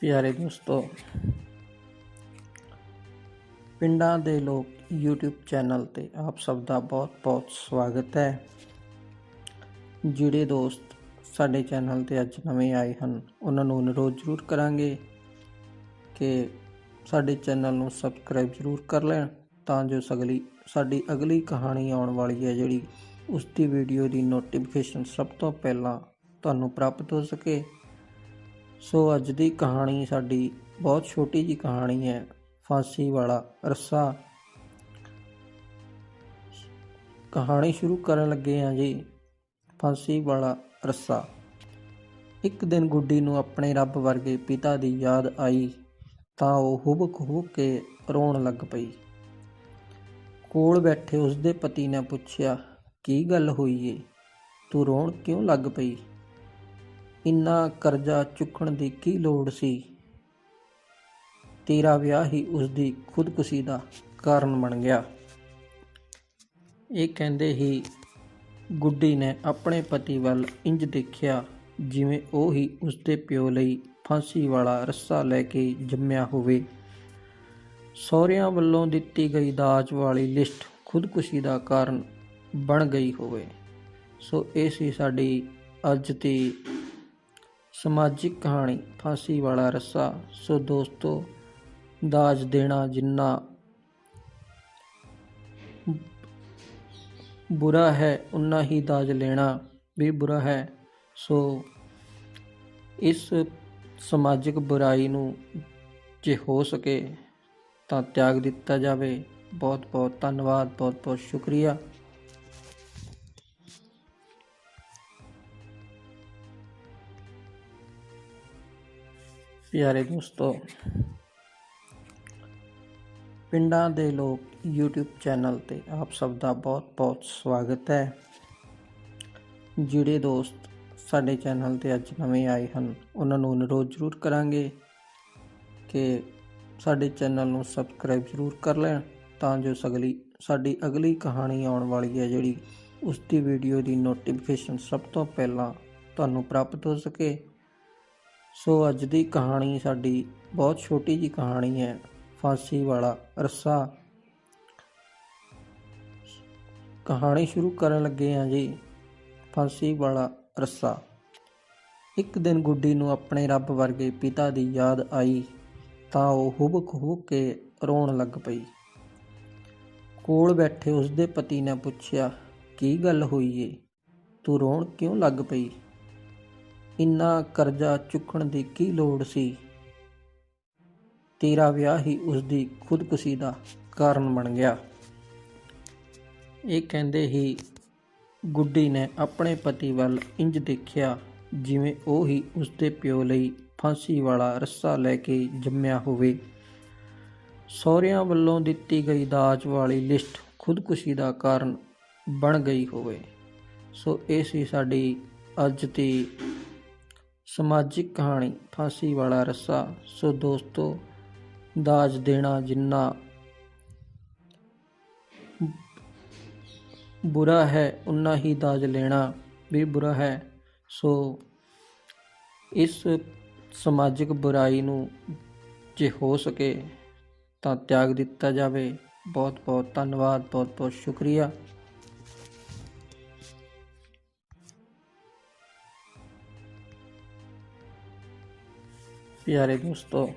ਪਿਆਰੇ ਦੋਸਤੋ, ਪਿੰਡਾਂ ਦੇ ਲੋਕ YouTube ਚੈਨਲ ਤੇ ਆਪ ਸਭ ਦਾ ਬਹੁਤ-ਬਹੁਤ ਸਵਾਗਤ ਹੈ। ਜਿਹੜੇ ਦੋਸਤ ਸਾਡੇ ਚੈਨਲ ਤੇ ਅੱਜ ਨਵੇਂ ਆਏ ਹਨ, ਉਹਨਾਂ ਨੂੰ ਅਨੁਰੋਧ ਜ਼ਰੂਰ ਕਰਾਂਗੇ ਕਿ ਸਾਡੇ ਚੈਨਲ ਨੂੰ ਸਬਸਕ੍ਰਾਈਬ ਜ਼ਰੂਰ ਕਰ ਲੈਣ, ਤਾਂ ਜੋ ਸਗਲੀ, ਸਾਡੀ ਅਗਲੀ ਕਹਾਣੀ ਆਉਣ ਵਾਲੀ ਹੈ ਜਿਹੜੀ ਉਸ ਦੀ ਵੀਡੀਓ ਦੀ ਨੋਟੀਫਿਕੇਸ਼ਨ ਸਭ ਤੋਂ ਪਹਿਲਾਂ ਤੁਹਾਨੂੰ ਪ੍ਰਾਪਤ ਹੋ ਸਕੇ। ਸੋ ਅੱਜ ਦੀ ਕਹਾਣੀ ਸਾਡੀ ਬਹੁਤ ਛੋਟੀ ਜੀ ਕਹਾਣੀ ਹੈ, ਫਾਂਸੀ ਵਾਲਾ ਰੱਸਾ ਕਹਾਣੀ ਸ਼ੁਰੂ ਕਰਨ ਲੱਗੇ ਹਾਂ ਜੀ, ਫਾਂਸੀ ਵਾਲਾ ਰੱਸਾ ਇੱਕ ਦਿਨ ਗੁੱਡੀ ਨੂੰ ਆਪਣੇ ਰੱਬ ਵਰਗੇ ਪਿਤਾ ਦੀ ਯਾਦ ਆਈ, ਤਾਂ ਉਹ ਹੁਬਕ ਹੁਬਕ ਕੇ ਰੋਣ ਲੱਗ ਪਈ। ਕੋਲ ਬੈਠੇ ਉਸਦੇ ਪਤੀ ਨੇ ਪੁੱਛਿਆ, ਕੀ ਗੱਲ ਹੋਈ ਏ? ਤੂੰ ਰੋਣ ਕਿਉਂ ਲੱਗ ਪਈ? ਇੰਨਾ ਕਰਜ਼ਾ ਚੁੱਕਣ ਦੀ ਕੀ ਲੋੜ ਸੀ? ਤੇਰਾ ਵਿਆਹ ਹੀ ਉਸ ਦੀ ਖੁਦਕੁਸ਼ੀ ਦਾ ਕਾਰਨ ਬਣ ਗਿਆ। ਇਹ ਕਹਿੰਦੇ ਹੀ ਗੁੱਡੀ ਨੇ ਆਪਣੇ ਪਤੀ ਵੱਲ ਇੰਜ ਦੇਖਿਆ ਜਿਵੇਂ ਉਹ ਹੀ ਉਸਦੇ ਪਿਓ ਲਈ ਫਾਂਸੀ ਵਾਲਾ ਰੱਸਾ ਲੈ ਕੇ ਜੰਮਿਆ ਹੋਵੇ। ਸਹੁਰਿਆਂ ਵੱਲੋਂ ਦਿੱਤੀ ਗਈ ਦਾਜ ਵਾਲੀ ਲਿਸਟ ਖੁਦਕੁਸ਼ੀ ਦਾ ਕਾਰਨ ਬਣ ਗਈ ਹੋਵੇ। ਸੋ ਇਹ ਸੀ ਸਾਡੀ ਅੱਜ ਦੀ ਸਮਾਜਿਕ ਕਹਾਣੀ, ਫਾਂਸੀ ਵਾਲਾ ਰੱਸਾ। ਸੋ ਦੋਸਤੋ, ਦਾਜ ਦੇਣਾ ਜਿੰਨਾ ਬੁਰਾ ਹੈ ਉਨਾ ਹੀ ਦਾਜ ਲੈਣਾ ਵੀ ਬੁਰਾ ਹੈ। ਸੋ ਇਸ ਸਮਾਜਿਕ ਬੁਰਾਈ ਨੂੰ ਜੇ ਹੋ ਸਕੇ ਤਾਂ ਤਿਆਗ ਦਿੱਤਾ ਜਾਵੇ। ਬਹੁਤ ਬਹੁਤ ਧੰਨਵਾਦ ਬਹੁਤ ਬਹੁਤ ਸ਼ੁਕਰੀਆ। ਪਿਆਰੇ ਦੋਸਤੋ, ਪਿੰਡਾਂ ਦੇ ਲੋਕ YouTube ਚੈਨਲ ਤੇ ਆਪ ਸਭ ਦਾ ਬਹੁਤ-ਬਹੁਤ ਸਵਾਗਤ ਹੈ। ਜਿਹੜੇ ਦੋਸਤ ਸਾਡੇ ਚੈਨਲ ਤੇ ਅੱਜ ਨਵੇਂ ਆਏ ਹਨ, ਉਹਨਾਂ ਨੂੰ ਅਨੁਰੋਧ ਜ਼ਰੂਰ ਕਰਾਂਗੇ ਕਿ ਸਾਡੇ ਚੈਨਲ ਨੂੰ ਸਬਸਕ੍ਰਾਈਬ ਜ਼ਰੂਰ ਕਰ ਲੈਣ, ਤਾਂ ਜੋ ਸਗਲੀ, ਸਾਡੀ ਅਗਲੀ ਕਹਾਣੀ ਆਉਣ ਵਾਲੀ ਹੈ ਜਿਹੜੀ ਉਸ ਦੀ ਵੀਡੀਓ ਦੀ ਨੋਟੀਫਿਕੇਸ਼ਨ ਸਭ ਤੋਂ ਪਹਿਲਾਂ ਤੁਹਾਨੂੰ ਪ੍ਰਾਪਤ ਹੋ ਸਕੇ। ਸੋ ਅੱਜ ਦੀ ਕਹਾਣੀ ਸਾਡੀ ਬਹੁਤ ਛੋਟੀ ਜੀ ਕਹਾਣੀ ਹੈ, ਫਾਂਸੀ ਵਾਲਾ ਰੱਸਾ। ਕਹਾਣੀ ਸ਼ੁਰੂ ਕਰਨ ਲੱਗੇ ਹਾਂ ਜੀ, ਫਾਂਸੀ ਵਾਲਾ ਰੱਸਾ। ਇੱਕ ਦਿਨ ਗੁੱਡੀ ਨੂੰ ਆਪਣੇ ਰੱਬ ਵਰਗੇ ਪਿਤਾ ਦੀ ਯਾਦ ਆਈ, ਤਾਂ ਉਹ ਹੁਬਕ ਹੁਬਕ ਕੇ ਰੋਣ ਲੱਗ ਪਈ। ਕੋਲ ਬੈਠੇ ਉਸਦੇ ਪਤੀ ਨੇ ਪੁੱਛਿਆ, ਕੀ ਗੱਲ ਹੋਈ ਏ? ਤੂੰ ਰੋਣ ਕਿਉਂ ਲੱਗ ਪਈ? ਇੰਨਾ ਕਰਜ਼ਾ ਚੁੱਕਣ ਦੀ ਕੀ ਲੋੜ ਸੀ? ਤੇਰਾ ਵਿਆਹ ਹੀ ਉਸ ਦੀ ਖੁਦਕੁਸ਼ੀ ਦਾ ਕਾਰਨ ਬਣ ਗਿਆ। ਇਹ ਕਹਿੰਦੇ ਹੀ ਗੁੱਡੀ ਨੇ ਆਪਣੇ ਪਤੀ ਵੱਲ ਇੰਜ ਦੇਖਿਆ ਜਿਵੇਂ ਉਹ ਹੀ ਉਸਦੇ ਪਿਓ ਲਈ ਫਾਂਸੀ ਵਾਲਾ ਰੱਸਾ ਲੈ ਕੇ ਜੰਮਿਆ ਹੋਵੇ। ਸਹੁਰਿਆਂ ਵੱਲੋਂ ਦਿੱਤੀ ਗਈ ਦਾਜ ਵਾਲੀ ਲਿਸਟ ਖੁਦਕੁਸ਼ੀ ਦਾ ਕਾਰਨ ਬਣ ਗਈ ਹੋਵੇ। ਸੋ ਇਹ ਸੀ ਸਾਡੀ ਅੱਜ ਦੀ ਸਮਾਜਿਕ ਕਹਾਣੀ, ਫਾਂਸੀ ਵਾਲਾ ਰੱਸਾ। ਸੋ ਦੋਸਤੋ, ਦਾਜ ਦੇਣਾ ਜਿੰਨਾ ਬੁਰਾ ਹੈ ਉਨਾ ਹੀ ਦਾਜ ਲੈਣਾ ਵੀ ਬੁਰਾ ਹੈ। ਸੋ ਇਸ ਸਮਾਜਿਕ ਬੁਰਾਈ ਨੂੰ ਜੇ ਹੋ ਸਕੇ ਤਾਂ ਤਿਆਗ ਦਿੱਤਾ ਜਾਵੇ। ਬਹੁਤ ਬਹੁਤ ਧੰਨਵਾਦ ਬਹੁਤ ਬਹੁਤ ਸ਼ੁਕਰੀਆ। ਪਿਆਰੇ ਦੋਸਤੋ